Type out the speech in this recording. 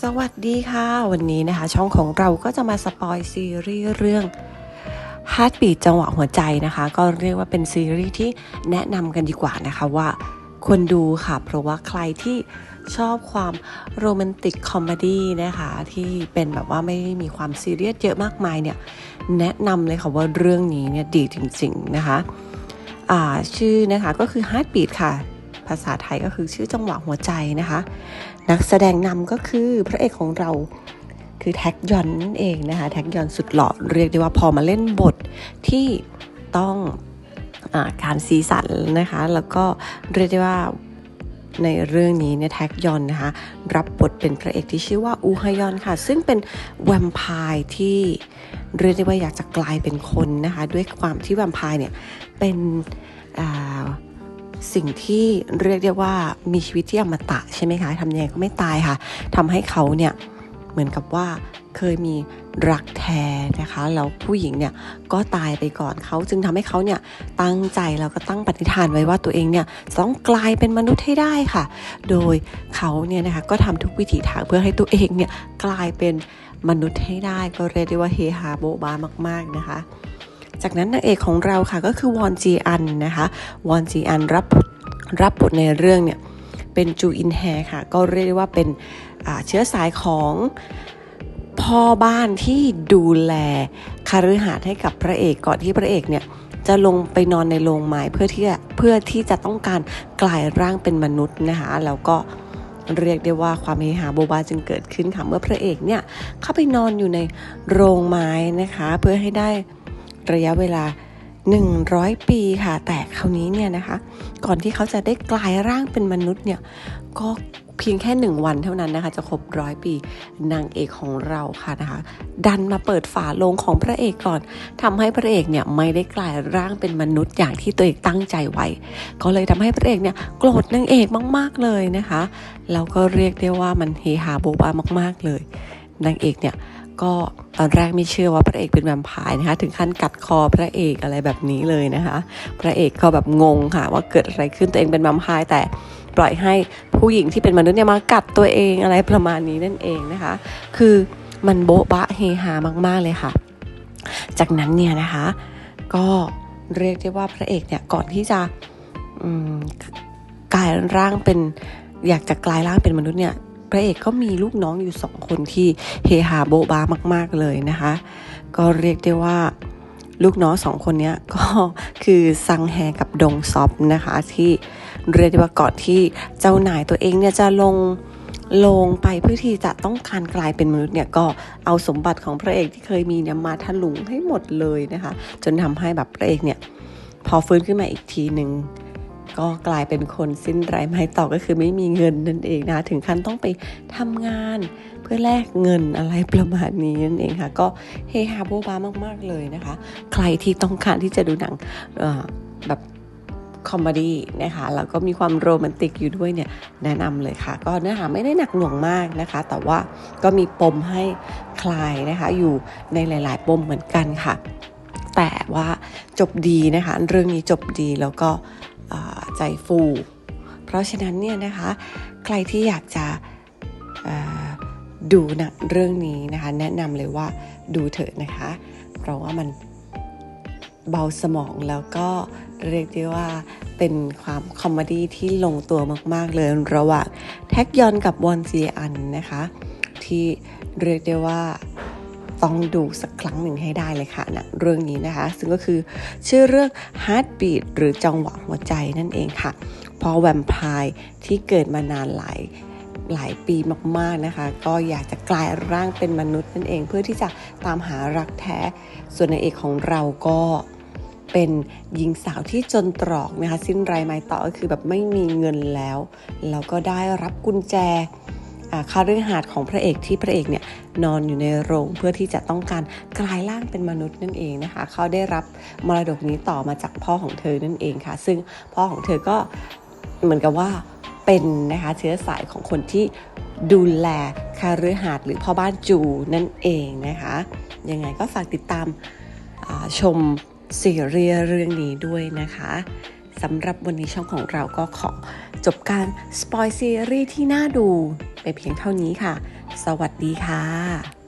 สวัสดีค่ะ วันนี้นะคะ ช่องของเราก็จะมาสปอยซีรีส์เรื่อง Heartbeat จังหวะหัวใจนะคะ ก็เรียกว่าเป็นซีรีส์ที่แนะนำกันดีกว่านะคะว่าควรดูค่ะ เพราะว่าใครที่ชอบความโรแมนติกคอมเมดี้นะคะ ที่เป็นแบบว่าไม่มีความซีเรียสเยอะมากมายเนี่ย แนะนำเลยค่ะว่าเรื่องนี้เนี่ยดีจริงๆนะคะชื่อนะคะก็คือ Heartbeat ค่ะ ภาษาไทยก็คือชื่อจังหวะหัวใจนะคะ นักแสดงนำก็คือพระเอกของเราคือแท็กยอนนั่นเองนะคะแท็กยอนสุดหล่อเรียกได้ว่าพอมาเล่นบทที่ต้องอการสีสันนะคะ แล้วก็เรียกได้ว่าในเรื่องนี้เนี่ยแท็กยอนนะคะ รับบทเป็นพระเอกที่ชื่อว่าอูฮยอนค่ะ ซึ่งเป็นแวมไพร์ที่เรียกได้ว่าอยากจะกลายเป็นคนนะคะ ด้วยความที่แวมไพร์เนี่ยเป็น สิ่งที่เรียกได้ว่ามีชีวิตที่อมตะใช่ไหมคะทำยังไงก็ไม่ตายค่ะทำให้เขาเนี่ยเหมือนกับว่าเคยมีรักแท้นะคะแล้วผู้หญิงเนี่ยก็ตายไปก่อนเขาจึงทำให้เขาเนี่ยตั้งใจแล้วก็ตั้งปฏิฐานไว้ว่าตัวเองเนี่ยต้องกลายเป็นมนุษย์ให้ได้ค่ะ โดยเขาเนี่ยนะคะก็ทำทุกวิถีทางเพื่อให้ตัวเองเนี่ยกลายเป็นมนุษย์ให้ได้ ก็เรียกได้ว่าเฮฮาโบบามาก ๆนะคะ จากนั้นนางเอกของเราค่ะก็คือวอนจีอันนะคะวอนจีอันรับบทรับบทในเรื่องเนี่ยเป็นจูอินแฮค่ะ ก็เรียกได้ว่าเป็นเชื้อสายของพ่อบ้านที่ดูแลคาฤหาสน์ให้กับพระเอกก่อนที่พระเอกเนี่ยจะลงไปนอนในโรงไม้เพื่อที่เพื่อที่จะต้องการกลายร่างเป็นมนุษย์นะคะแล้วก็เรียกได้ว่าความเฮฮาโบบาจึงเกิดขึ้นค่ะเมื่อพระเอกเนี่ยเข้าไปนอนอยู่ในโรงไม้นะคะ เพื่อให้ได้ ระยะเวลา 100 ปีค่ะ แต่คราวนี้เนี่ยนะคะ ก่อนที่เขาจะได้กลายร่างเป็นมนุษย์เนี่ย ก็เพียงแค่หนึ่งวันเท่านั้นนะคะ จะครบร้อยปีนางเอกของเราค่ะนะคะ ดันมาเปิดฝาโลงของพระเอกก่อนทำให้พระเอกเนี่ยไม่ได้กลายร่างเป็นมนุษย์อย่างที่ตัวเองตั้งใจไว้ ก็เลยทำให้พระเอกเนี่ยโกรธนางเอกมาก ๆเลยนะคะแล้วก็เรียกได้ว่ามันเฮฮาโบบามาก ๆเลยนางเอกเนี่ยก็ ตอนแรกไม่เชื่อว่าพระเอกเป็นแวมไพร์นะคะ ถึงขั้นกัดคอพระเอกอะไรแบบนี้เลยนะคะ พระเอกก็แบบงงค่ะ ว่าเกิดอะไรขึ้นตัวเองเป็นแวมไพร์แต่ปล่อยให้ผู้หญิงที่เป็นมนุษย์เนี่ยมากัดตัวเองอะไรประมาณนี้นั่นเองนะคะ คือมันโบ๊ะบะเฮฮามาก ๆเลยค่ะ จากนั้นเนี่ยนะคะ ก็เรียกได้ว่าพระเอกเนี่ยก่อนที่จะกลายร่างเป็นอยากจะกลายร่างเป็นมนุษย์เนี่ย พระเอกก็มีลูกน้องอยู่สองคนที่เฮฮาโบบามาก ๆเลยนะคะ ก็เรียกได้ว่าลูกน้องสองคนนี้ก็คือซังแฮกับดงซอปนะคะที่เรียกได้ว่าก่อนที่เจ้านายตัวเองเนี่ยจะลงลงไปเพื่อที่จะต้องการกลายเป็นมนุษย์เนี่ยก็เอาสมบัติของพระเอกที่เคยมีเนี่ยมาถลุงให้หมดเลยนะคะ จนทำให้แบบพระเอกเนี่ยพอฟื้นขึ้นมาอีกทีหนึ่ง ก็กลายเป็นคนสิ้นไร้ไม้ต่อก็คือไม่มีเงินนั่นเองนะถึงขั้นต้องไปทำงานเพื่อแลกเงินอะไรประมาณนี้นั่นเองค่ะ ก็เฮฮาโบบามาก ๆ เลยนะคะ ใครที่ต้องการที่จะดูหนังแบบคอมเมดี้นะคะแล้วก็มีความโรแมนติกอยู่ด้วยเนี่ยแนะนำเลยค่ะ ก็เนื้อหาไม่ได้หนักหน่วงมากนะคะ แต่ว่าก็มีปมให้คลายนะคะ อยู่ในหลาย ๆ ปมเหมือนกันค่ะ แต่ว่าจบดีนะคะ เรื่องนี้จบดีแล้วก็ ใจฟู เพราะฉะนั้นเนี่ยนะคะ ใครที่อยากจะดูหนะเรื่องนี้นะคะ แนะนำเลยว่าดูเถอะนะคะ เพราะว่ามันเบาสมองแล้วก็เรียกได้ว่าเป็นความคอมเมดี้ที่ลงตัวมาก ๆ เลยระหว่างแท็กยอนกับวอนจีอันนะคะ ที่เรียกได้ว่า ต้องดูสักครั้งหนึ่งให้ได้เลยค่ะนะเรื่องนี้นะคะ ซึ่งก็คือชื่อเรื่อง Heartbeat หรือจังหวะหัวใจนั่นเองค่ะ เพราะแวมไพร์ที่เกิดมานานหลายหลายปีมากๆนะคะ ก็อยากจะกลายร่างเป็นมนุษย์นั่นเอง เพื่อที่จะตามหารักแท้ ส่วนนางเอกของเราก็เป็นหญิงสาวที่จนตรอกนะคะ สิ้นไรไม้ต่อก็คือแบบไม่มีเงินแล้ว แล้วก็ได้รับกุญแจ อ่าคาฤหาสน์ของพระเอกที่พระเอกเนี่ยนอนอยู่ในโรงเพื่อที่จะต้องการกลายร่างเป็นมนุษย์นั่นเองนะคะ เขาได้รับมรดกนี้ต่อมาจากพ่อของเธอนั่นเองค่ะ ซึ่งพ่อของเธอก็เหมือนกับว่าเป็นนะคะเชื้อสายของคนที่ดูแลคาฤหาสน์หรือพ่อบ้านจูนั่นเองนะคะยังไงก็ฝากติดตามชมซีรีส์เรื่องนี้ด้วยนะคะสำหรับวันนี้ช่องของเราก็ขอจบการสปอยซีรีส์ที่น่าดู ไปเพียงเท่านี้ค่ะ สวัสดีค่ะ